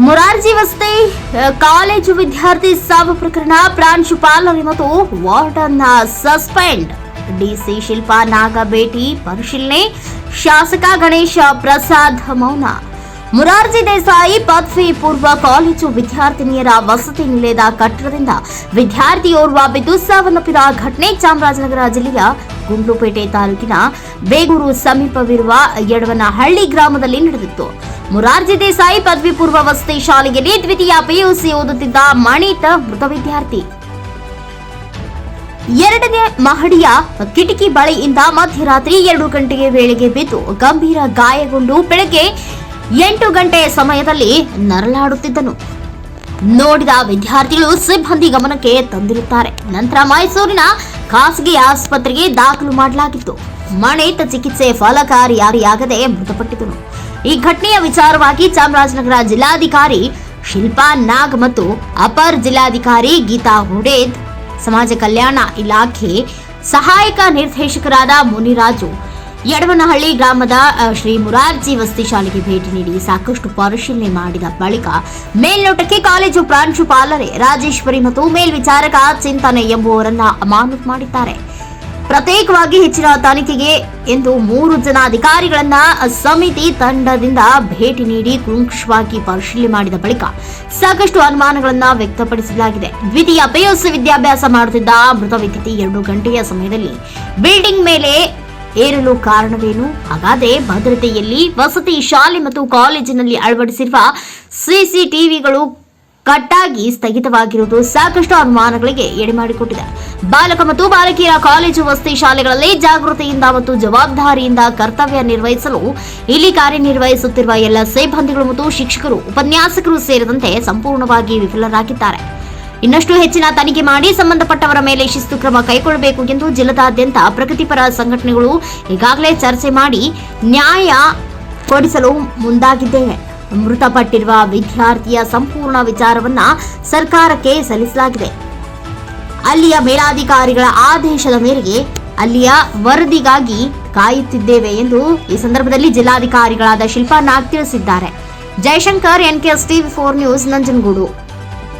ಮುರಾರ್ಜಿ ವಸತಿ ಕಾಲೇಜು ವಿದ್ಯಾರ್ಥಿ ಸಾವು ಪ್ರಕರಣ ಪ್ರಾಂಶುಪಾಲರಿ ಮತ್ತು ವಾರ್ಡನ್ ಸಸ್ಪೆಂಡ್. ಡಿಸಿ ಶಿಲ್ಪಾ ನಾಗ ಭೇಟಿ, ಪರಿಶೀಲನೆ, ಶಾಸಕ ಗಣೇಶ ಪ್ರಸಾದ್ ಮೌನ. ಮುರಾರ್ಜಿ ದೇಸಾಯಿ ಪದವಿ ಪೂರ್ವ ಕಾಲೇಜು ವಿದ್ಯಾರ್ಥಿನಿಯರ ವಸತಿ ನಿಲಯದ ಕಟ್ಟಡದಿಂದ ವಿದ್ಯಾರ್ಥಿಯೋರ್ವ ಬಿದ್ದು ಸಾವನ್ನಪ್ಪಿದ ಘಟನೆ ಚಾಮರಾಜನಗರ ಜಿಲ್ಲೆಯ ಗುಂಡ್ಲುಪೇಟೆ ತಾಲೂಕಿನ ಬೇಗೂರು ಸಮೀಪವಿರುವ ಯಡವನಹಳ್ಳಿ ಗ್ರಾಮದಲ್ಲಿ ನಡೆದಿತ್ತು. ಮುರಾರ್ಜಿ ದೇಸಾಯಿ ಪದವಿ ಪೂರ್ವ ವಸತಿ ಶಾಲೆಯಲ್ಲಿ ದ್ವಿತೀಯ ಪಿಯುಸಿ ಓದುತ್ತಿದ್ದ ಮಣಿತ ಮೃತ ವಿದ್ಯಾರ್ಥಿ. ಎರಡನೇ ಮಹಡಿಯ ಕಿಟಕಿ ಬಳಿಯಿಂದ ಮಧ್ಯರಾತ್ರಿ ಎರಡು ಗಂಟೆಗೆ ವೇಳೆಗೆ ಬಿದ್ದು ಗಂಭೀರ ಗಾಯಗೊಂಡು ಬೆಳಗ್ಗೆ ಎಂಟು ಗಂಟೆ ಸಮಯದಲ್ಲಿ ನರಳಾಡುತ್ತಿದ್ದನು. ನೋಡಿದ ವಿದ್ಯಾರ್ಥಿಗಳು ಸಿಬ್ಬಂದಿ ಗಮನಕ್ಕೆ ತಂದಿರುತ್ತಾರೆ. ನಂತರ ಮೈಸೂರಿನ ಖಾಸಗಿ ಆಸ್ಪತ್ರೆಗೆ ದಾಖಲು ಮಾಡಲಾಗಿತ್ತು. ಮಣಿತ ಚಿಕಿತ್ಸೆ ಫಲಕಾರಿಯಾಗದೆ ಮೃತಪಟ್ಟಿದ್ದನು ಈ ಘಟನೆಯ ವಿಚಾರವಾಗಿ ಚಾಮರಾಜನಗರ ಜಿಲ್ಲಾಧಿಕಾರಿ ಶಿಲ್ಪಾ ನಾಗ್ ಮತ್ತು ಅಪರ್ ಜಿಲ್ಲಾಧಿಕಾರಿ ಗೀತಾ ಹುಡೇದ್ ಸಮಾಜ ಕಲ್ಯಾಣ ಇಲಾಖೆ ಸಹಾಯಕ ನಿರ್ದೇಶಕರಾದ ಮುನಿರಾಜು, ಯಡವನಹಳ್ಳಿ ಗ್ರಾಮದ ಶ್ರೀ ಮುರಾರ್ಜಿ ವಸತಿ ಶಾಲೆಗೆ ಭೇಟಿ ನೀಡಿ ಸಾಕಷ್ಟು ಪರಿಶೀಲನೆ ಮಾಡಿದ ಬಳಿಕ ಮೇಲ್ನೋಟಕ್ಕೆ ಕಾಲೇಜು ಪ್ರಾಂಶುಪಾಲರೇ ರಾಜೇಶ್ವರಿ ಮತ್ತು ಮೇಲ್ವಿಚಾರಕ ಚಿಂತನೆ ಎಂಬುವರನ್ನ ಅಮಾನತು ಮಾಡಿದ್ದಾರೆ. ಪ್ರತ್ಯೇಕವಾಗಿ ಹೆಚ್ಚಿನ ತನಿಖೆಗೆ ಎಂದು ಮೂರು ಜನ ಅಧಿಕಾರಿಗಳನ್ನ ಸಮಿತಿ ತಂಡದಿಂದ ಭೇಟಿ ನೀಡಿ ಕುಂಕ್ಷವಾಗಿ ಪರಿಶೀಲನೆ ಮಾಡಿದ ಬಳಿಕ ಸಾಕಷ್ಟು ಅನುಮಾನಗಳನ್ನ ವ್ಯಕ್ತಪಡಿಸಲಾಗಿದೆ. ದ್ವಿತೀಯ ಪಿಯುಸಿ ವಿದ್ಯಾಭ್ಯಾಸ ಮಾಡುತ್ತಿದ್ದ ಮೃತ ವ್ಯಕ್ತಿ ಎರಡು ಗಂಟೆಯ ಸಮಯದಲ್ಲಿ ಬಿಲ್ಡಿಂಗ್ ಮೇಲೆ ಏರಲು ಕಾರಣವೇನು? ಹಾಗಾದ್ರೆ ಭದ್ರತೆಯಲ್ಲಿ ವಸತಿ, ಶಾಲೆ ಮತ್ತು ಕಾಲೇಜಿನಲ್ಲಿ ಅಳವಡಿಸಿರುವ ಸಿಸಿಟಿವಿಗಳು ಕಟ್ಟಾಗಿ ಸ್ಥಗಿತವಾಗಿರುವುದು ಸಾಕಷ್ಟು ಅನುಮಾನಗಳಿಗೆ ಎಡೆಮಾಡಿಕೊಟ್ಟಿದೆ. ಬಾಲಕ ಮತ್ತು ಬಾಲಕಿಯರ ಕಾಲೇಜು ವಸತಿ ಶಾಲೆಗಳಲ್ಲಿ ಜಾಗೃತಿಯಿಂದ ಮತ್ತು ಜವಾಬ್ದಾರಿಯಿಂದ ಕರ್ತವ್ಯ ನಿರ್ವಹಿಸಲು ಇಲ್ಲಿ ಕಾರ್ಯನಿರ್ವಹಿಸುತ್ತಿರುವ ಎಲ್ಲ ಸಿಬ್ಬಂದಿಗಳು ಮತ್ತು ಶಿಕ್ಷಕರು, ಉಪನ್ಯಾಸಕರು ಸೇರಿದಂತೆ ಸಂಪೂರ್ಣವಾಗಿ ವಿಫಲರಾಗಿದ್ದಾರೆ. ಇನ್ನಷ್ಟು ಹೆಚ್ಚಿನ ತನಿಖೆ ಮಾಡಿ ಸಂಬಂಧಪಟ್ಟವರ ಮೇಲೆ ಶಿಸ್ತು ಕ್ರಮ ಕೈಗೊಳ್ಳಬೇಕು ಎಂದು ಜಿಲ್ಲಾದ್ಯಂತ ಪ್ರಗತಿಪರ ಸಂಘಟನೆಗಳು ಈಗಾಗಲೇ ಚರ್ಚೆ ಮಾಡಿ ನ್ಯಾಯ ಕೊಡಿಸಲು ಮುಂದಾಗಿದ್ದೇವೆ. ಮೃತಪಟ್ಟಿರುವ ವಿದ್ಯಾರ್ಥಿಯ ಸಂಪೂರ್ಣ ವಿಚಾರವನ್ನ ಸರ್ಕಾರಕ್ಕೆ ಸಲ್ಲಿಸಲಾಗಿದೆ. ಅಲ್ಲಿಯ ಮೇಲಾಧಿಕಾರಿಗಳ ಆದೇಶದ ಮೇರೆಗೆ ಅಲ್ಲಿಯ ವರದಿಗಾಗಿ ಕಾಯುತ್ತಿದ್ದೇವೆ ಎಂದು ಈ ಸಂದರ್ಭದಲ್ಲಿ ಜಿಲ್ಲಾಧಿಕಾರಿಗಳಾದ ಶಿಲ್ಪಾ ನಾಗ್ ತಿಳಿಸಿದ್ದಾರೆ. Jayashankar NKS TV four news, Nanjangud.